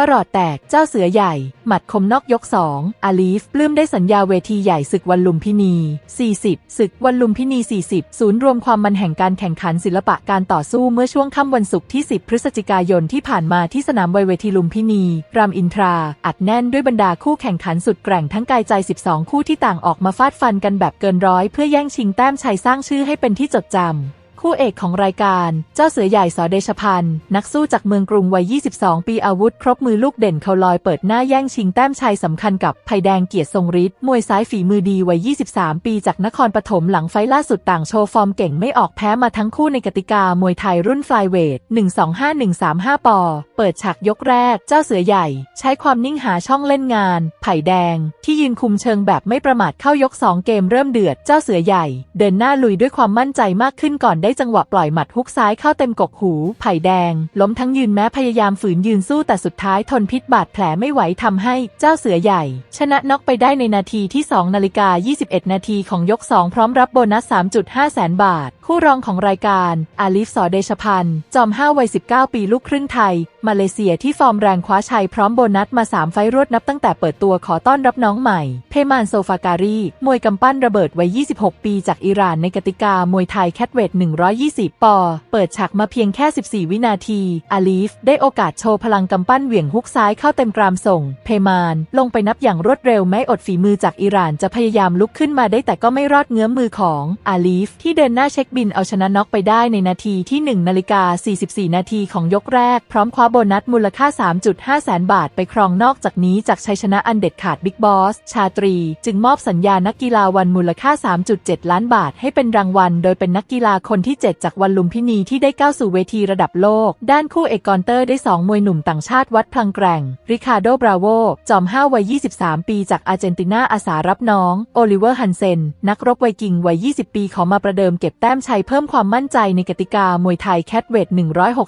ประหลอดแตกเจ้าเสือใหญ่ หมัดคมนอกยก2อาลีฟปลื้มได้สัญญาเวทีใหญ่ศึกวันลุมพินี 40ศึกวันลุมพินี 40 ศูนย์รวมความมันแห่งการแข่งขันศิลปะการต่อสู้เมื่อช่วงค่ำวันศุกร์ที่ 10 พฤศจิกายนที่ผ่านมาที่สนามเวทีลุมพินี รามอินทรา อัดแน่นด้วยบรรดาคู่แข่งขันสุดแกร่งทั้งกายใจ 12 คู่ที่ต่างออกมาฟาดฟันกันแบบเกินร้อยเพื่อแย่งชิงแต้มชัยสร้างชื่อให้เป็นที่จดจำ คู่เอกของรายการเจ้าเสือใหญ่สอเดชพันธ์นักสู้จากเมืองกรุงวัย 22 ปีอาวุธ ครบมือลูกเด่นเขาลอยเปิดหน้าแย่งชิงแต้มชัยสำคัญกับไผ่แดงเกียรติทรงฤทธิ์มวยซ้ายฝีมือดีวัย 23 ปีจากนครปฐมหลังไฟล์ล่าสุดต่างโชว์ฟอร์มเก่งไม่ออกแพ้มาทั้งคู่ในกติกามวยไทยรุ่นฟลายเวท 125-135 ปอ เปิดฉากยกแรก เจ้าเสือใหญ่ ใช้ความนิ่งหาช่องเล่นงาน ไผ่แดง ที่ยืนคุมเชิงแบบไม่ประมาทเข้ายก 2 เกมเริ่มเดือดเจ้าเสือใหญ่ เดินหน้าลุยด้วยความมั่นใจมากขึ้นก่อนได้จังหวะปล่อยหมัดฮุกซ้ายเข้าเต็มกกหู ไผ่แดง ล้มทั้งยืนแม้พยายามฝืนยืนสู้แต่สุดท้ายทนพิษบาดแผลไม่ไหวทำให้เจ้าเสือใหญ่ ชนะน็อกไปได้ในนาทีที่ 2 นาฬิกา 21 นาทีของยก 2 พร้อมรับโบนัส 3.5 แสนบาท คู่รองของรายการ อาลิฟสอเดชพันธ์จอม5วัย 19 ปีลูกครึ่งไทย มาเลเซียที่ฟอร์มแรงคว้าชัยพร้อมโบนัสมา 3 ไฟล์รวดนับตั้งแต่เปิดตัวขอต้อนรับน้องใหม่ เพมานโซฟาการีมวยกำปั้นระเบิดวัย 26 ปีจากอิหร่านในกติกามวยไทยแคทเวท120 ปอ เปิดฉากมาเพียงแค่ 14 วินาที อาลีฟได้โอกาสโชว์พลังกำปั้นเหวี่ยงฮุกซ้ายเข้าเต็มกรามส่ง เพมาน ลงไปนับอย่างรวดเร็วแม้อดฝีมือจากอิหร่านจะพยายามลุกขึ้นมาได้แต่ก็ไม่รอดเงื้อมมือของอาลีฟที่เดินหน้าเช็คบินเอาชนะน็อกไปได้ในนาทีที่ 1 นาฬิกา 44 นาทีของยกแรก พร้อมคว้าโบนัสมูลค่า 3.5 แสนบาทไปครองนอกจากนี้จากชัยชนะอันเด็ดขาดบิ๊กบอสชาตรี จึงมอบสัญญานักกีฬาวันมูลค่า 3.7 ล้านบาทให้เป็นรางวัล โดยเป็นนักกีฬาคนที่ที่ 7 จากวันลุมพินีที่ได้ก้าวสู่เวทีระดับโลก ด้านคู่เอกกอนเตอร์ได้ 2 มวยหนุ่มต่างชาติวัดพลังแกร่ง ริคาโดบราโว จอม5วัย 23 ปีจากอาร์เจนตินาอาสารับน้อง โอลิเวอร์ฮันเซน นักรบไวกิงวัย 20 ปีขอมาประเดิมเก็บแต้มชัยเพิ่มความมั่นใจในกติกามวยไทยแคทเวท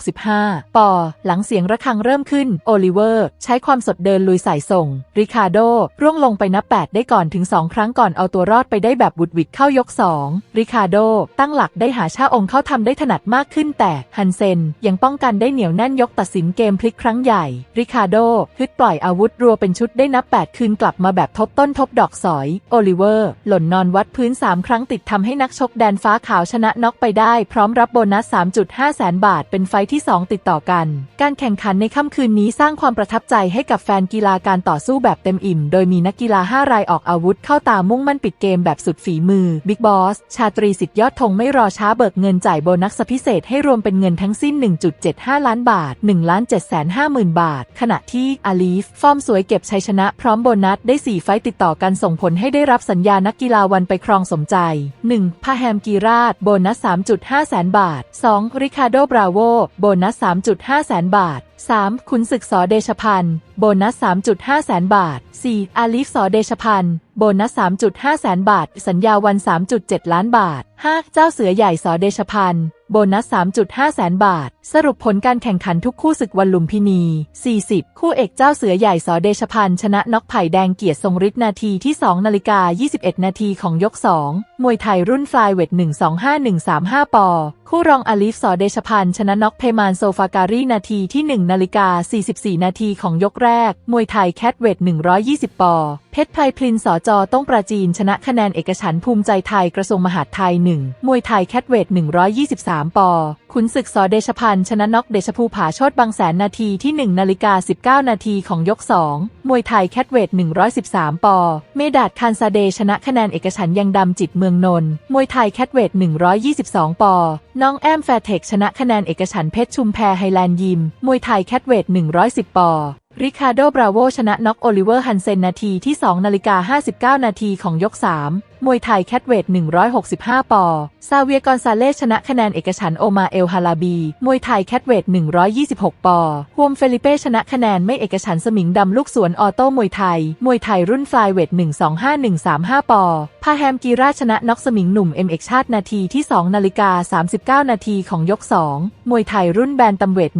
165 ปอ หลังเสียงระฆังเริ่มขึ้น โอลิเวอร์ ใช้ความสดเดินลุยใส่ส่ง ริคาโด ร่วงลงไปนับ 8 ได้ก่อนถึง 2 ครั้งก่อนเอาตัวรอดไปได้แบบบุดวิดเข้ายก 2 ริคาโด ตั้งหลักได้หาชาองค์เข้าทำได้ถนัดมากขึ้นแต่ฮันเซนยังป้องกันได้เหนียวแน่นยกตัดสินเกมพลิกครั้งใหญ่ ริคาโดฮึดปล่อยอาวุธรัวเป็นชุดได้นับ 8 คืนกลับมาแบบทบต้นทบดอกสอย โอลิเวอร์ หล่นนอนวัดพื้น 3 ครั้งติดทำให้นักชกแดนฟ้าขาวชนะน็อกไปได้ พร้อมรับโบนัส 3.5 แสนบาท เป็นไฟที่ 2 ติดต่อกัน การแข่งขันในค่ำคืนนี้สร้างความประทับใจให้กับแฟนกีฬาการต่อสู้แบบเต็มอิ่ม โดยมีนักกีฬา 5 รายออกอาวุธเข้าตามมุ่งมั่นปิดเกมแบบสุดฝีมือบิ๊กบอสชาตรีสิทธิ์ยอดธงไม่รอช้าเบิกเงินจ่ายโบนัสพิเศษให้รวมเป็นเงินทั้งสิ้น 1.75 ล้านบาท 1 ล้าน7 5 0 0 0 0 บาท ขณะที่อาลีฟ ฟอร์มสวยเก็บชัยชนะพร้อมโบนัสได้ 4 ไฟต์ติดต่อกันส่งผลให้ได้รับสัญญานักกีฬาวันไปครองสมใจ 1. พาแฮมกีราชโบนัส 3.5 แสนบาท 2. ริคาโด บราโว โบนัส 3.5 แสนบาท 3. ขุนศึกสอเดชพันธ์ โบนัส 3.5 แสนบาท 4. อาลีฟสอเดชพันธ์ โบนัส 3.5 แสนบาท สัญญาวัน 3.7 ล้านบาท 5. เจ้าเสือใหญ่สอเดชพันธ์ โบนัส 3.5 แสนบาท สรุปผลการแข่งขันทุกคู่ศึกวันลุมพินี 40 คู่เอกเจ้าเสือใหญ่สอเดชพันธ์ชนะน็อกไผ่แดงเกียรติทรงฤทธิ์นาทีที่ 2 นาฬิกา 21 นาทีของยก 2 มวยไทยรุ่นฟลายเวท 125-135 ปอ คู่รองอลีฟสอเดชพันธ์ชนะน็อกเพมานโซฟาการีนาทีที่ 1 นาฬิกา 44 นาทีของยกแรก มวยไทยแคทเวท 120 ปอ เพชรไพรพลินสอจอต้องปราจีนชนะคะแนนเอกฉันภูมิใจไทยกระทรวงมหาดไทย 1 มวยไทยแคทเวท 123 3 ปอ ขุนศึกสอเดชพันธ์ชนะน็อกเดชภูผาโชดบางแสนนาทีที่ 1 นาฬิกา 19 นาทีของยก 2 มวยไทยแคทเวท 113 ปอ เมดาดคานซาเดชนะคะแนนเอกฉันยังดำจิตเมืองนนท์มวยไทยแคทเวท 122 ปอ น้องแอมแฟร์เทคชนะคะแนนเอกฉันเพชรชุมแพไฮแลนด์ยิม มวยไทยแคทเวท 110 ปอริคาโด บราโว ชนะน็อกโอลิเวอร์ ฮันเซน นาทีที่ 2 นาฬิกา 59 นาทีของยก 3 มวยไทยแคทเวท 165 ปอซาเวียกอนซาเลสชนะคะแนนเอกฉันโอมาเอลฮาลาบี มวยไทยแคทเวท 126 ปอฮวมเฟลิเป้ชนะคะแนนไม่เอกฉันสมิงดำลูกสวนออโต้มวยไทย มวยไทยรุ่นฟลายเวท 125-135 ปอพาแฮมกีราชนะน็อกสมิงหนุ่มเอ็มเอกชาตินาทีที่ 2 นาฬิกา 39 นาทีของยก 2 มวยไทยรุ่นแบนตัมเวท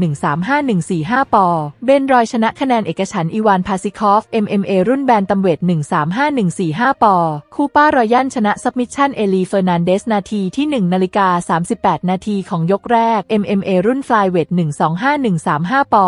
135-145 ปอ เบนรอยชนะคะแนนเอกฉันอีวานพาซิคอฟ MMA รุ่นแบนตัมเวท 135-145 ปอ คูป้ารอยันชนะซับมิชชั่นเอลีเฟอร์นันเดสนาทีที่ 1 นาฬิกา 38 นาทีของยกแรก MMA รุ่นฟลายเวท 125-135 ปอ